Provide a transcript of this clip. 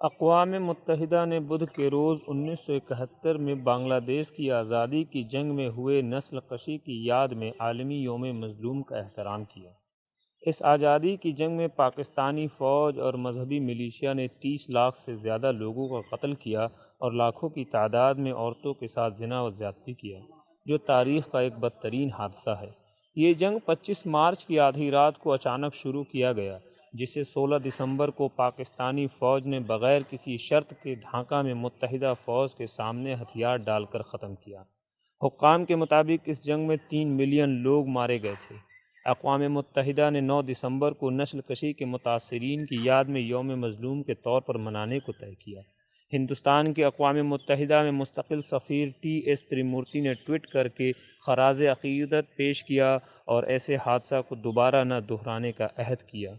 अक़वाम मुत्तहिदा ने बुध के रोज़ उन्नीस सौ इकहत्तर में बांग्लादेश की आज़ादी की जंग में हुए नस्ल कशी की याद में आलमी योम मज़लूम का एहतराम किया। इस आज़ादी की जंग में पाकिस्तानी फ़ौज और मजहबी मिलिशिया ने तीस लाख से ज़्यादा लोगों का कत्ल किया और लाखों की तादाद में औरतों के साथ जिना व ज़्यादती किया, जो तारीख़ का एक बदतरीन हादसा है। ये जंग 25 मार्च की आधी रात को अचानक शुरू किया गया जिसे 16 दिसंबर को पाकिस्तानी फ़ौज ने बग़ैर किसी शर्त के ढाका में मुतहदा फ़ौज के सामने हथियार डालकर ख़त्म किया। हुकाम के मुताबिक इस जंग में तीन मिलियन लोग मारे गए थे। अकवा मुतहदा ने 9 दिसंबर को नस्ल कशी के मुतासरीन की याद में योम मज़लूम के तौर पर मनाने को तय किया। हिंदुस्तान के अकवा मुतहदा में मुस्तकिल सफ़ीर टी एस त्रिमूर्ति ने ट्वीट करके खराज अकीदत पेश किया और ऐसे हादसा को दोबारा न दोहराने का अहद किया।